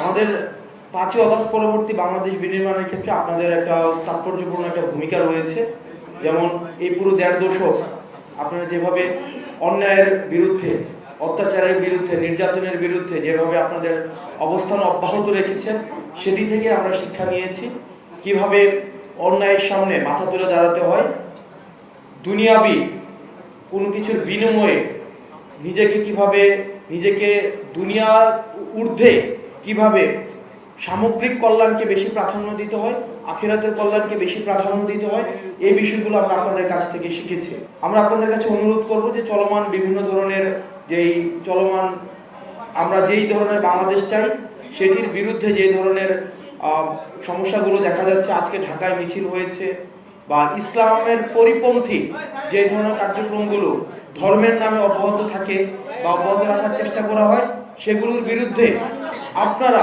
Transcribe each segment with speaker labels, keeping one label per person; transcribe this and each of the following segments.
Speaker 1: আমাদের পাঁচই অগস্ট পরবর্তী বাংলাদেশ বিনির্মাণের ক্ষেত্রে আপনাদের একটা তাৎপর্যপূর্ণ একটা ভূমিকা রয়েছে। যেমন এই পুরো দেড় দশক আপনারা যেভাবে অন্যায়ের বিরুদ্ধে, অত্যাচারের বিরুদ্ধে, নির্যাতনের বিরুদ্ধে যেভাবে আপনাদের অবস্থান অব্যাহত রেখেছেন, সেটি থেকে আমরা শিক্ষা নিয়েছি। কীভাবে অন্যায়ের সামনে মাথা তুলে দাঁড়াতে হয়, দুনিয়াবি কোনো কিছুর বিনিময়ে নিজেকে কীভাবে, নিজেকে দুনিয়া ঊর্ধ্বে কীভাবে সামগ্রিক কল্যাণকে বেশি প্রাধান্য দিতে হয়, আখিরাতের কল্যাণকে বেশি প্রাধান্য দিতে হয় এই বিষয়গুলো আমরা আপনাদের কাছ থেকে শিখেছি। আমরা আপনাদের কাছে অনুরোধ করব যে চলমান বিভিন্ন ধরনের যেই চলমান, আমরা যেই ধরনের বাংলাদেশ চাই, সেটির বিরুদ্ধে যে ধরনের সমস্যাগুলো দেখা যাচ্ছে, আজকে ঢাকায় মিছিল হয়েছে, বা ইসলামের পরিপন্থী যে ধরনের কার্যক্রমগুলো ধর্মের নামে অব্যাহত থাকে বা অব্যাহত রাখার চেষ্টা করা হয়, সেগুলোর বিরুদ্ধে আপনারা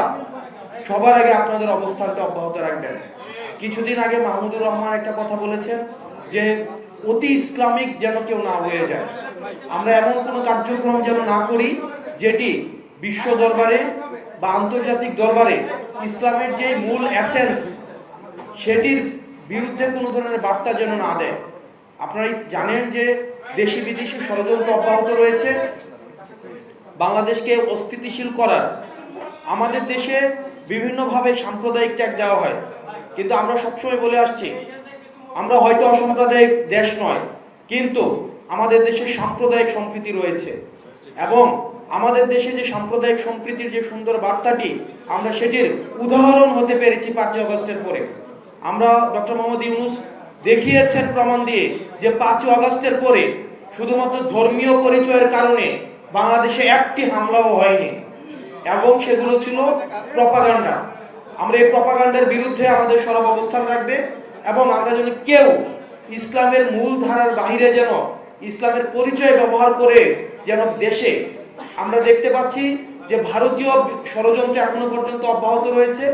Speaker 1: সবার আগে আপনাদের অবস্থানটা অব্যাহত রাখবেন। কিছুদিন আগে মাহমুদুর রহমান একটা কথা বলেছেন যে, অতি ইসলামিক যেন কেউ না হয়ে যায়। আমরা এমন কোনো কার্যক্রম যেন না করি যেটি বিশ্ব দরবারে বা আন্তর্জাতিক দরবারে ইসলামের যে মূল এসেন্স সেটির বিরুদ্ধে কোনো ধরনের বার্তা যেন না দেয়। আপনারা জানেন যে দেশি বিদেশি ষড়যন্ত্র অব্যাহত রয়েছে। বাংলাদেশকে অস্থিতিশীল করার আমাদের দেশে বিভিন্নভাবে সাম্প্রদায়িক ত্যাগ দেওয়া হয়। কিন্তু আমরা সবসময় বলে আসছি, আমরা হয়তো অসাম্প্রদায়িক দেশ নয়, কিন্তু আমাদের দেশে সাম্প্রদায়িক সম্প্রীতি রয়েছে এবং আমাদের দেশে যে সাম্প্রদায়িক সম্প্রীতির যে সুন্দর বার্তাটি, আমরা সেটির উদাহরণ হতে পেরেছি পাঁচই অগস্টের পরে। আমরা ডক্টর মোহাম্মদ ইউনুস দেখিয়েছেন প্রমাণ দিয়ে যে পাঁচই অগস্টের পরে শুধুমাত্র ধর্মীয় পরিচয়ের কারণে বাংলাদেশে একটি হামলাও হয়নি। এবং সেগুলো ছিল প্রপাগান্ডা। আমরা এই প্রপাগান্ডার বিরুদ্ধে আমাদের সরব অবস্থান রাখবে এবং আমরা যেন কেউ ইসলামের মূল ধারার বাহিরে যেন ইসলামের পরিচয় ব্যবহার করে যেন দেশে, আমরা দেখতে পাচ্ছি যে ভারতীয় ষড়যন্ত্র এখনও পর্যন্ত অব্যাহত রয়েছে।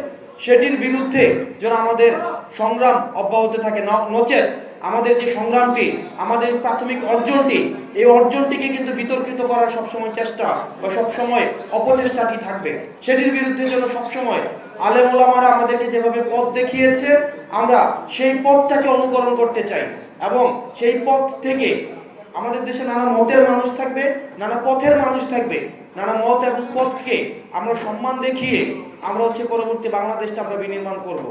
Speaker 1: সেটির বিরুদ্ধে যেন আমাদের সংগ্রাম অব্যাহত থাকে। নচেত আমাদের যে সংগ্রামটি, আমাদের প্রাথমিক অর্জনটি, এই অর্জনটিকে কিন্তু বিতর্কিত করার সবসময় চেষ্টা বা সবসময় অপচেষ্টাটি থাকবে? সেটির বিরুদ্ধে যেন সবসময় আলেম ওলামারা আমাদেরকে যেভাবে পথ দেখিয়েছে, আমরা সেই পথটাকে অনুকরণ করতে চাই এবং সেই পথ থেকে আমাদের দেশে নানা মতের মানুষ থাকবে, নানা পথের মানুষ থাকবে, নানা মত এবং পথকে আমরা সম্মান দেখিয়ে আমরা হচ্ছে পরবর্তী বাংলাদেশটা আমরা বিনির্মাণ করব।